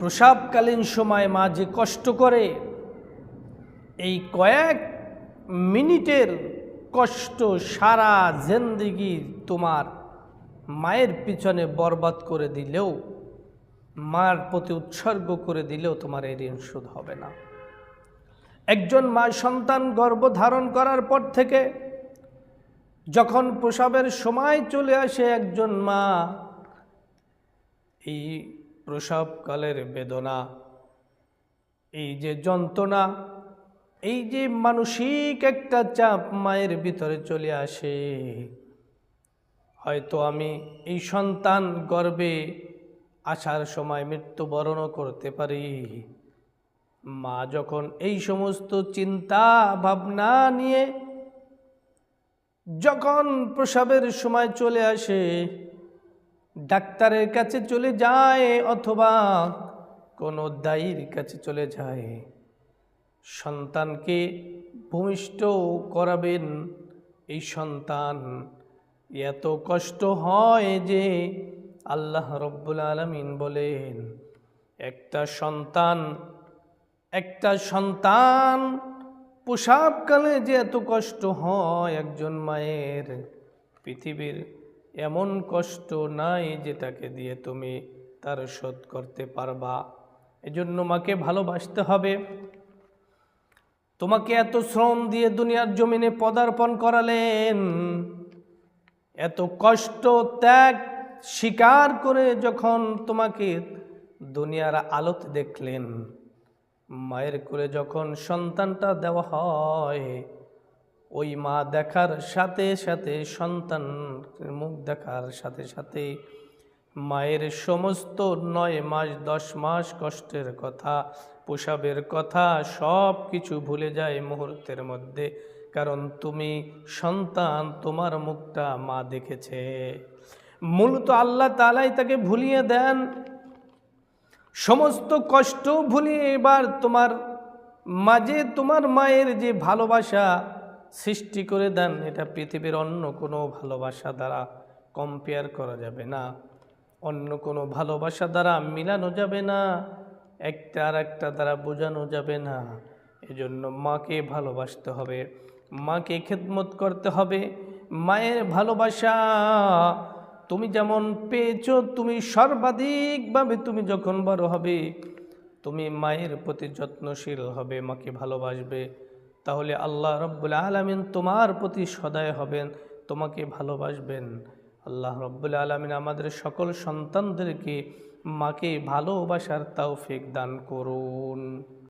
প্রসাবকালীন সময় মা যে কষ্ট করে, এই কয়েক মিনিটের কষ্ট সারা জেন্দিগি তোমার মায়ের পিছনে বরবাদ করে দিলেও, মার প্রতি উৎসর্গ করে দিলেও তোমার এই ঋণ শোধ হবে না। একজন মা সন্তান গর্ভধারণ করার পর থেকে যখন প্রসবের সময় চলে আসে, একজন মা এই প্রসবকালের বেদনা। এই যে যন্ত্রণা, এই যে মানসিক একটা চাপ মায়ের ভিতরে চলে আসে। হয়তো আমি এই সন্তান গর্বে আসার সময় মৃত্যুবরণও করতে পারি। মা যখন এই সমস্ত চিন্তা ভাবনা নিয়ে যখন প্রসাবের সময় চলে আসে ডাক্তারের কাছে চলে যায় অথবা কোনো দায়ীর কাছে চলে যায়। সন্তানকে ভূমিষ্ঠ করাবেন এই সন্তান। এত কষ্ট হয় যে আল্লাহ রব্বুল আলমিন বলেন, একটা সন্তান একটা সন্তান পোশাককালে যে এত কষ্ট হয় একজন মায়ের, পৃথিবীর এমন কষ্ট নাই যেটাকে দিয়ে তুমি তার শোধ করতে পারবা। এজন্য মাকে ভালোবাসতে হবে। তোমাকে এত শ্রম দিয়ে দুনিয়ার জমিনে পদার্পণ করালেন। এত কষ্ট ত্যাগ স্বীকার করে যখন তোমাকে দুনিয়ার আলোতে দেখলেন, মায়ের কোলে যখন সন্তানটা দেওয়া হয় ওই মা দেখার সাথে সাথে, সন্তান মুখ দেখার সাথে সাথে, মায়ের সমস্ত নয় মাস, দশ মাস কষ্টের কথা পোশাবের কথা, সব কিছু ভুলে যায় মুহূর্তের মধ্যে। কারণ তুমি সন্তান, তোমার মুখটা মা দেখেছে। মূলত আল্লাহ তালাই তাকে ভুলিয়ে দেন। সমস্ত কষ্ট ভুলিয়ে এবার তোমার মাঝে তোমার মায়ের যে ভালোবাসা সৃষ্টি করে দেন, এটা পৃথিবীর অন্য কোনো ভালোবাসা দ্বারা কম্পেয়ার করা যাবে না। অন্য কোনো ভালোবাসা দ্বারা মিলানো যাবে না, একটা আর একটা দ্বারা বোঝানো যাবে না। এজন্য মাকে ভালোবাসতে হবে, মাকে খেদমত করতে হবে। মায়ের ভালোবাসা, তুমি যেমন পেয়েছ, তুমি সর্বাধিকভাবে তুমি যখন বড় হবে, তুমি মায়ের প্রতি যত্নশীল হবে, মাকে ভালোবাসবে। তাহলে আল্লাহ রব্বুল আলমিন তোমার প্রতি সদায় হবেন, তোমাকে ভালোবাসবেন। আল্লাহ রব্বুল আলমিন আমাদের সকল সন্তানদেরকে মাকে ভালোবাসার তাও ফেক দান করুন।